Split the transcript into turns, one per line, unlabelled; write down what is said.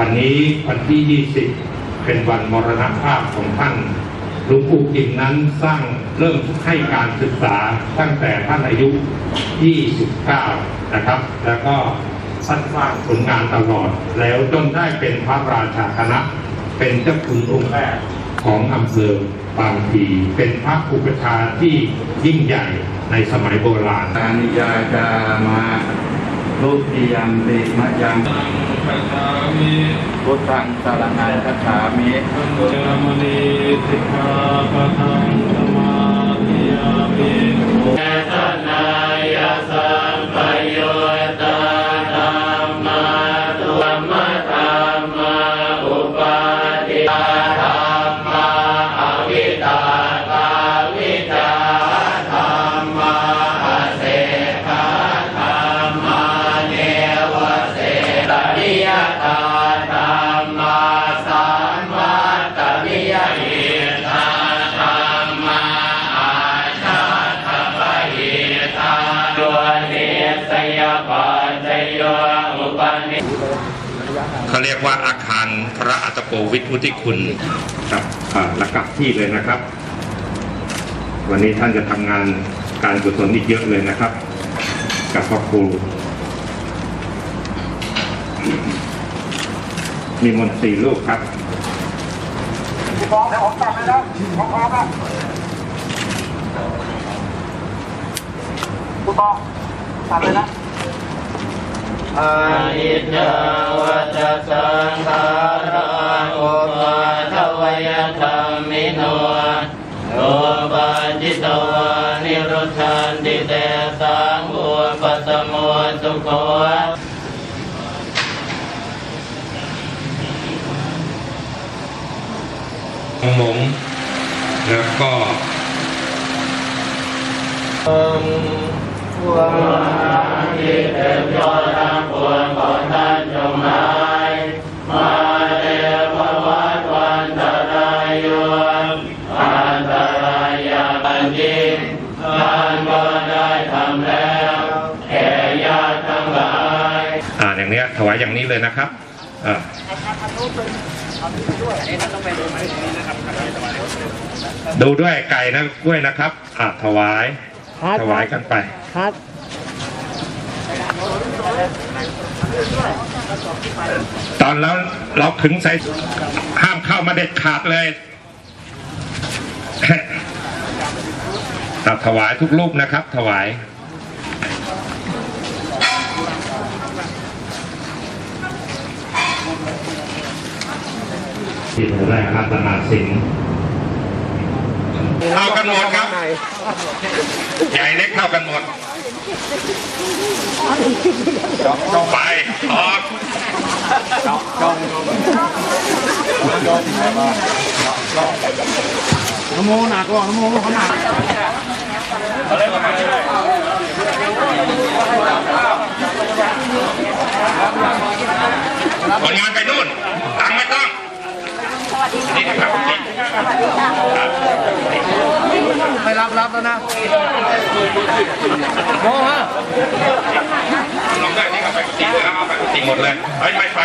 วันนี้วันที่ 20 เป็นวันมรณภาพของท่านหลวงปู่กิมนั้นสร้างเริ่มให้การศึกษาตั้งแต่ท่านอายุ 29 นะครับ แล้วก็ท่านสร้างผลงานตลอด แล้วจนได้เป็นพระราชาคณะ เป็นเจ้าคุณองค์แรกของอำเภอบางพีเป็นพระอุปชฌาย์ที่ยิ่งใหญ่ในสมัยโบราณ
อนิยาจามาลุติยัมปิมะยัง
จฉามิ
พุทธังสารนังคัจฉามิ
ปัญจมณีสิกขา
เขาเรียกว่าอาคารพระอัตโกวิทวุฒิคุณครับอ่าระกับที่เลยนะครับ วันนี้ท่านจะทำงานการกุศลอีกเยอะเลยนะครับ กับพ่อครูมีมนต์สี่ลูกครับ
อ อานิจจาวัจสังขาราอุปาทวยธรรมิโนโอปาจิตวานิรุชันติเตสังอุปสมโมสุโข
ของมงแล้วก็
พ วงที่เต็มยอดทั้งปวงของท่านจงหายมาเดววัฏวันตรายโยอันตรายาบันยิงท่านก็ได้ทำแล้วแก่ญาติทั้งหลาย
อ่าอย่างเนี้ยถวายอย่างนี้เลยนะครับอ่าดูด้วยไก่นะกล้วยนะครับอ่าถวาย ถวายกันไป
ครับ
ตอนแล้วเราขึงใส่ห้ามเข้ามาเด็ดขาดเลยตัดถวายทุกลูกนะครับ ถวายที่แรกรัตนาสิงห์ เท่ากันหมดครับ ใหญ่เล็กเท่ากันหมดไปออก
นโมหนักกว่านโมเขาหนัก
ผลงานไปนู่นตังค์ไม่ต้องนี่นะครับนี่
ไปรับรับแล้วนะโมฮะ
ลองได้นี่ก็ไปติดเลยเอาไปติดหมดเลยเฮ้ยไม่ไป